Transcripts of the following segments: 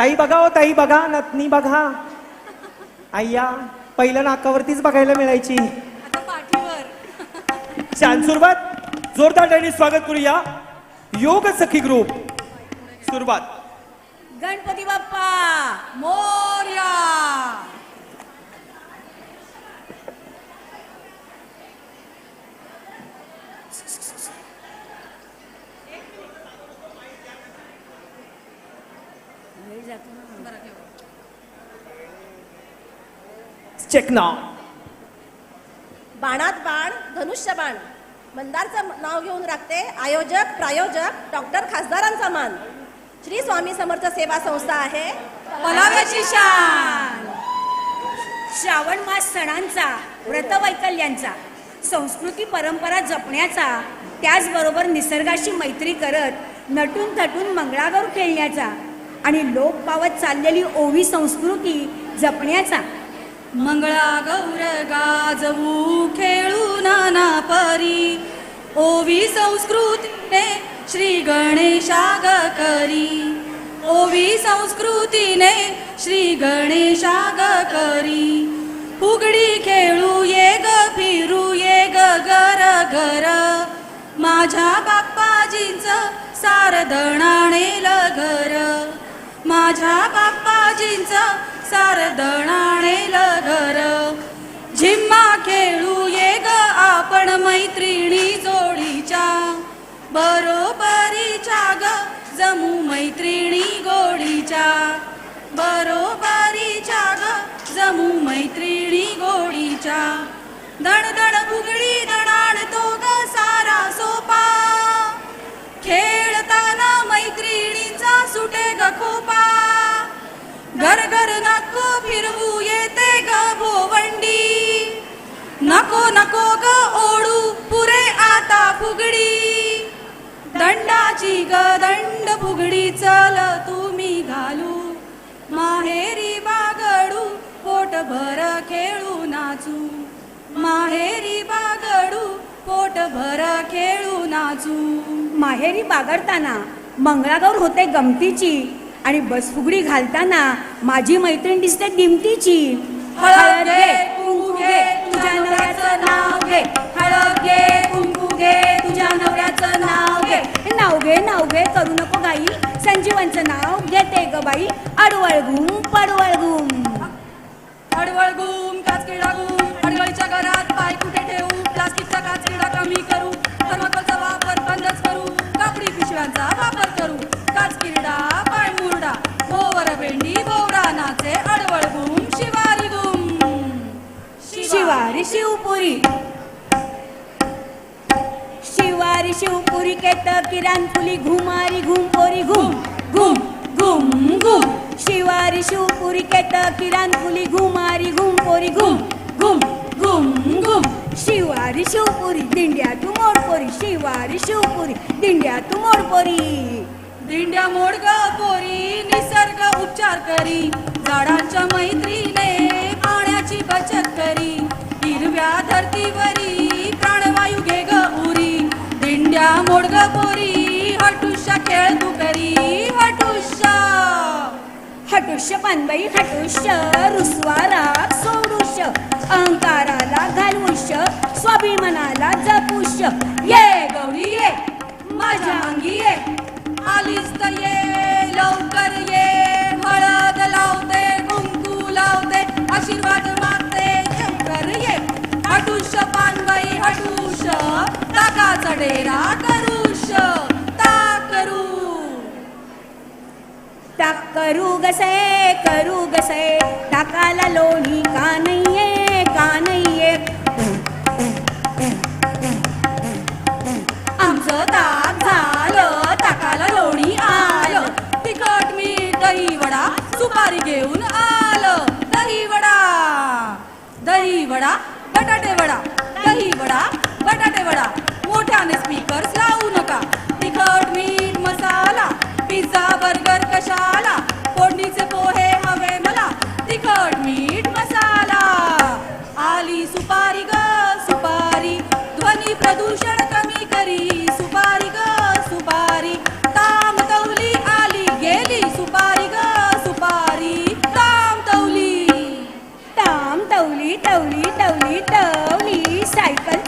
ताई बघा हो ताई बघा नतनी बघा. आय्या पहिलं नाकावरतीच बघायला मिळायची. छान सुरुवात जोरदार टाळी स्वागत करूया. योग सखी ग्रुप सुरुवात. गणपती बाप्पा मोर्या. चेक ना. बाणात बाण धनुष्य बाण. मंदारचं नाव घेऊन राखते. आयोजक प्रायोजक डॉक्टर खासदारांचा मान. श्री स्वामी समर्थ सेवा संस्था आहे. पलाव्याची शान. श्रावण मास सणांचा व्रतवैकल्यांचा संस्कृती परंपरा जपण्याचा त्याचबरोबर निसर्गाशी मैत्री करत नटून थटून मंगळागौर खेळण्याचा आणि लोप पावत चाललेली ओवी संस्कृती जपण्याचा. मंगळा गौर गाजवू खेळू नाना परी. ओवी संस्कृतीने श्री गणेशाग करी. ओवी संस्कृतीने श्री गणेशाग करी. फुगडी खेळू ये ग फिरू ये ग गर घर माझ्या बाप्पाजींचं सारदणाणेल घर माझ्या बाप्पाजींचं सारदणाणेल घर. झिम्मा खेळू ये ग आपण मैत्रिणी जोडीच्या. बरोबरीच्या ग जमू मैत्रिणी गोडीच्या. बरोबरीच्या ग जमू मैत्रिणी गोडीच्या. दण दण उघडी दणाण तो ग सारा सोपा. खेळ सुटे ग खोपा. घर घर नको फिरवू येते ग भोवंडी. नको नको ग ओढू पुरे आता फुगडी. दंडाची ग दंड फुगडी चल तुम्ही घालू. माहेरी बागडू पोट भर खेळू नाचू. माहेरी बागडू पोट भर खेळू नाचू. माहेरी बागडताना मंगळागौर होते गमतीची आणि बसफुगडी घालताना माझी मैत्रीण दिसते दिमतीची हळद घे कुंकू घे तुझ्या नवऱ्याचं नाव घे. हळद घे कुंकू घे तुझ्या नवऱ्याचं नाव घे. नाव घे नाव घे करू नको गाई. संजीवांचं नाव घेते ग बाई. अडवळ घुम अडवळगुम घुम पिशव्यांचा वापर करू. काच किरडा पाय भोवर भेंडी भोवरा नाचे अडवळ गुम शिवारी गुम शिवारी शिवपुरी. शिवारी शिवपुरी केत किरान फुली घुमारी घुमपोरी घुम. घुम घुम घुम. शिवारी शिवपुरी केत किरान फुली घुमारी घुमपोरी घुम. घुम घुम घुम. शिवारी शिवपुरी दिंड्या तू मोड पोरी शिवारी शिवपुरी दिंड्या तू मोड पोरी. दिंड्या मोडग पोरी निसर्ग उपचार करी झाडांच्या मैत्रीने पाण्याची बचत करी हिरव्या धरतीवरी प्राणवायू घे ग उरी. दिंड्या मोडग पोरी हटुष्या खेळ तू करी हटुष्या हटुष्य पानबाई हटुष्य रुस्वारा सोडुष्य अहंकाराला घालवुष्य स्वाभिमानाला जपुष्य. ये गौरी ये माझ्या अंगी ये आलीस तर ये लवकर ये. हळद लावते कुंकू लावते आशीर्वाद मागते शंकर ये. हटुष पानबाई हटुष टाका चढेरा करुष ता करू. टाक करू गसे करू गसे. टाकाला लोणी का नाही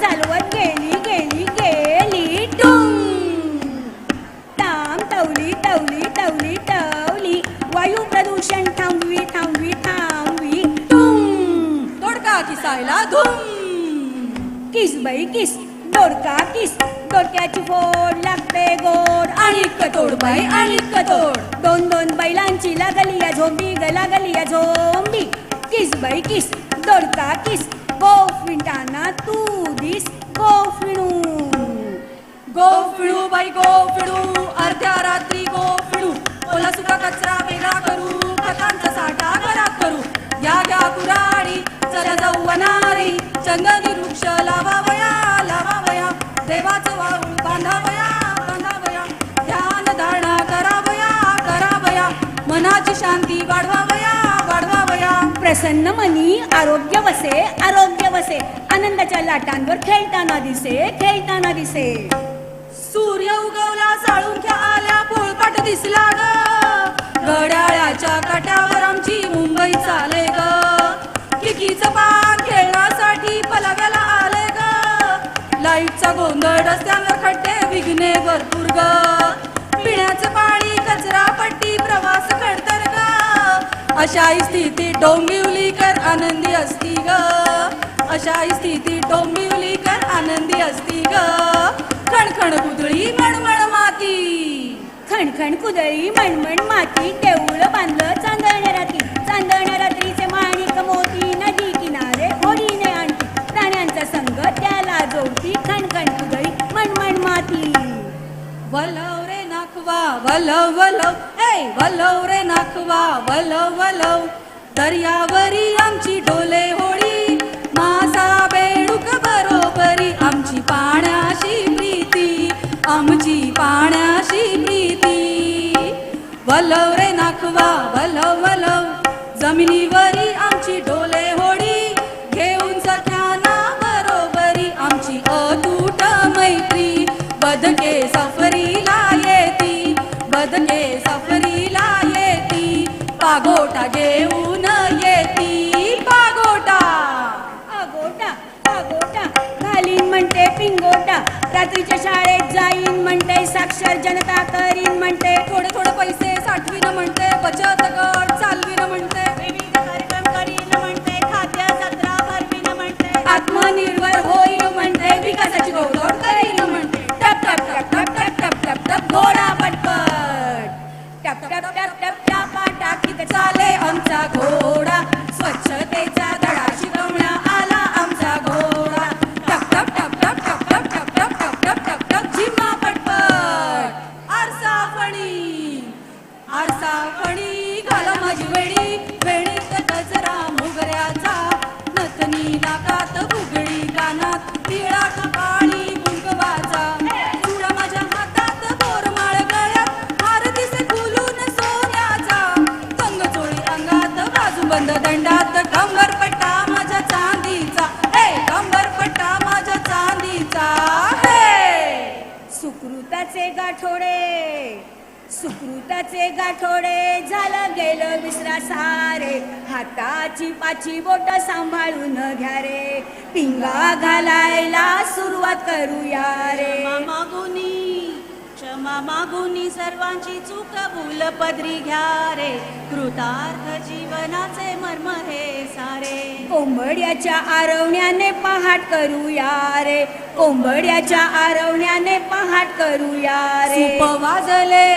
चालवत गेली गेली गेली टुंग. ताम तवली तवली तवली तवली वायू प्रदूषण थांबवी थांबवी थांबवी. टुंग. दोडका किसायला धुम किस बाई किस. दोडका किस. दोडक्याची फोड लागते गोड. आणि कटोड बाई आणि कटोड दोन दोन बैलांची लागली या झोंबी गलागली या झोंबी. किस बाई किस. दोडका किस. गोफिंटाना तू दिस गोफिणू. बाई गोफिळू अर्ध्या रात्री गोफिळू ओला सुका कचरा वेगळा करू. खतांचा साठा घरा करू. या घ्या कुराडी. चला जाऊ वनारी. चंदनी प्रसन्न मनी आरोग्य वसे आरोग्य वसे. आनंदाच्या लाटांवर खेळताना दिसे खेळताना दिसे. सूर्य उगवला साळुंख्या आल्या पोळपाट दिसला ग. घड्याळाच्या काट्यावर आमची मुंबई चाले ग. किकीचं पान खेळण्यासाठी पलव्याला आले ग. लाईटचा गोंधळ रस्त्यांवर खड्डे विघ्ने भरपूर ग. पिण्याचं पाणी कचरा पट्टी प्रवास करतर अशा स्थितीत डोंबिवली कर आनंदी असती ग. अशा स्थितीत डोंबिवली कर आनंदी असती ग. खणखण कुदळी मणमण माती. खणखण कुदळी मणमण माती देऊळ बांधलं चांदण्या रात्री. चांदण्या रात्रीचे माणिक मोती नदी किनारे होडीने आणती. प्राण्यांचा संग त्याला जोडती खणखण कुदळी मणमण माती. वलव रे नाखवा वलव वलव. वलव रे नाखवा वलव वलव दर्यावरी आमची डोले होळी. मासा बेडूक बरोबरी आमची पाण्याशी प्रीती आमची पाण्याशी प्रीती. वलव रे नाखवा वलव वलव जमिनीवरी साक्षर जनता करीन म्हणते सुकृताचे गाठोडे. सुकृताचे गाठोडे झालं गेलं विसरा सारे हाताची पाची बोट सांभाळून घ्या रे. पिंगा घालायला सुरुवात करूया रे. मागुनी क्षमा मागुनी सर्वांची चूक भूल पदरी घ्या रे. कृतार्थ जीवनाचे मर्म हे सारे. कोंबड्याच्या आरवण्याने पहाट करूया रे. कोंबड्याच्या आरवण्याने पहाट करूया रे. वाजले.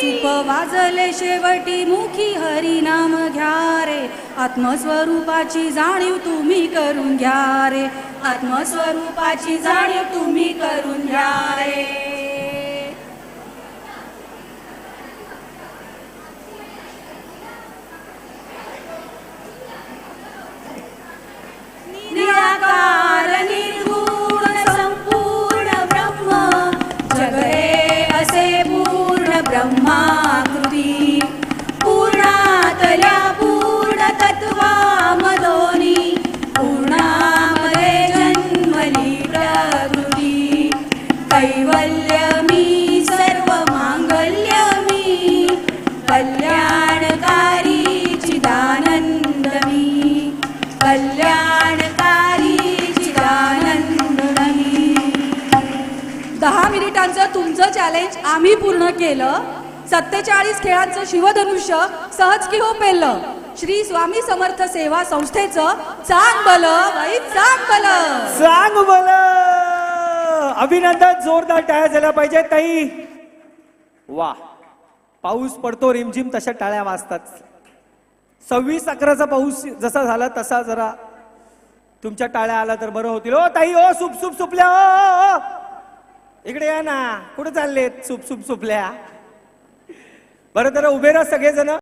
सुप वाजले शेवटी मुखी हरी नाम घ्या रे. आत्मस्वरूपाची जाणीव तुम्ही करून घ्या रे. आत्मस्वरूपाची जाणीव तुम्ही करून घ्या दहा मिनिटांचं तुमचं चॅलेंज आम्ही पूर्ण केलं. सत्तेचाळीस खेळांचं शिवधनुष्य सहज की हो पेललं. श्री स्वामी समर्थ सेवा संस्थेचं चांग बल चांग बल. सांग बल. अभिनंदन जोरदार टाळ्या झाल्या पाहिजे ताई. वा पाऊस पडतो रिमझिम तशा टाळ्या वाजतात. सव्वीस अकराचा पाऊस जसा झाला तसा जरा तुमच्या टाळ्या आला तर बरं होतील. ओ ताई ओ सुप सुप सुपल्या ओ, इकडे या ना. कुठे चाललेत? सुप सुप सुपल्या. बरं तर उभे राहा सगळेजण.